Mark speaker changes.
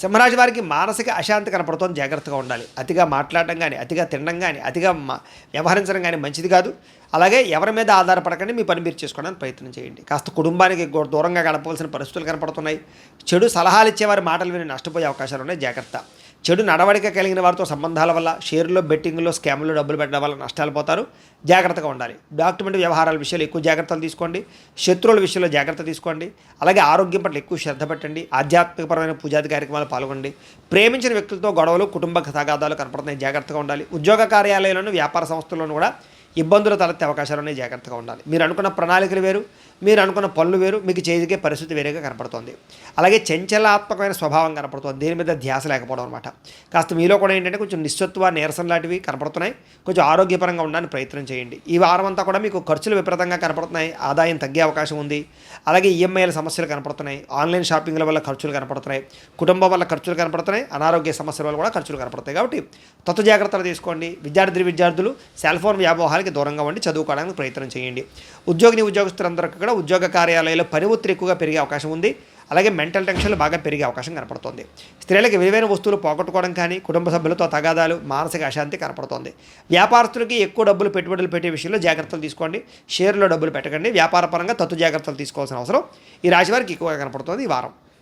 Speaker 1: సింహరాశి వారికి మానసిక అశాంతి కనపడుతోంది. జాగ్రత్తగా ఉండాలి. అతిగా మాట్లాడడం కానీ అతిగా తినడం కానీ అతిగా వ్యవహరించడం కానీ మంచిది కాదు. అలాగే ఎవరి మీద ఆధారపడకండి. మీ పని మీరు చేసుకోవడానికి ప్రయత్నం చేయండి. కాస్త కుటుంబానికి దూరంగా గడపవలసిన పరిస్థితులు కనపడుతున్నాయి. చెడు సలహాలు ఇచ్చేవారి మాటలు విని నష్టపోయే అవకాశాలు ఉన్నాయి. జాగ్రత్త. చెడు నడవడిక కలిగిన వారితో సంబంధాల వల్ల షేర్లో బెట్టింగ్లో స్కామ్లో డబ్బులు పెట్టడం వల్ల నష్టాలు పోతారు. జాగ్రత్తగా ఉండాలి. డాక్యుమెంట్ వ్యవహారాల విషయంలో ఎక్కువ జాగ్రత్తలు తీసుకోండి. శత్రువుల విషయంలో జాగ్రత్త తీసుకోండి. అలాగే ఆరోగ్యం పట్ల ఎక్కువ శ్రద్ధ పెట్టండి. ఆధ్యాత్మికపరమైన పూజాది కార్యక్రమాలు పాల్గొండి ప్రేమించిన వ్యక్తులతో గొడవలు కుటుంబ తగాదాలు కనపడుతున్నాయి. జాగ్రత్తగా ఉండాలి. ఉద్యోగ కార్యాలయాలను వ్యాపార సంస్థల్లోనూ కూడా ఇబ్బందులు తలెత్తే అవకాశాలు ఉన్నాయి జాగ్రత్తగా ఉండాలి. మీరు అనుకున్న ప్రణాళికలు వేరు మీరు అనుకున్న పనులు వేరు మీకు చేయగలిగే పరిస్థితి వేరేగా కనపడుతుంది. అలాగే చంచలాత్మకమైన స్వభావం కనపడుతుంది. దీని మీద ధ్యాస లేకపోవడం అనమాట కాస్త మీలో కూడా ఏంటంటే కొంచెం నిశ్చత్వ నీరసం లాంటివి కనపడుతున్నాయి. కొంచెం ఆరోగ్యపరంగా ఉండడానికి ప్రయత్నం చేయండి. ఈ వారం అంతా కూడా మీకు ఖర్చులు విపరీతంగా కనపడుతున్నాయి. ఆదాయం తగ్గే అవకాశం ఉంది. అలాగే ఈఎంఐల సమస్యలు కనపడుతున్నాయి. ఆన్లైన్ షాపింగ్ల వల్ల ఖర్చులు కనపడుతున్నాయి. కుటుంబం వల్ల ఖర్చులు కనపడుతున్నాయి. అనారోగ్య సమస్యల వల్ల కూడా ఖర్చులు కనపడతాయి కాబట్టి తత్వ జాగ్రత్తలు తీసుకోండి. విద్యార్థి విద్యార్థులు సెల్ ఫోన్ వ్యామోహాలకి దూరంగా ఉండి చదువుకోవడానికి ప్రయత్నం చేయండి. ఉద్యోగిని ఉద్యోగస్తులందరికీ కూడా ఉద్యోగ కార్యాలయాల్లో పని ఒత్తిడి ఎక్కువగా పెరిగే అవకాశం ఉంది. అలాగే మెంటల్ టెన్షన్లు బాగా పెరిగే అవకాశం కనపడుతుంది. స్త్రీలకు విలువైన వస్తువులు పోగొట్టుకోవడం కానీ కుటుంబ సభ్యులతో తగాదాలు మానసిక అశాంతి కనపడుతుంది. వ్యాపారస్తులకి ఎక్కువ డబ్బులు పెట్టుబడులు పెట్టే విషయంలో జాగ్రత్తలు తీసుకోండి. షేర్లో డబ్బులు పెట్టకండి. వ్యాపార పరంగా తత్తు జాగ్రత్తలు తీసుకోవాల్సిన అవసరం ఈ రాశివారికి ఎక్కువగా కనపడుతుంది ఈ వారం.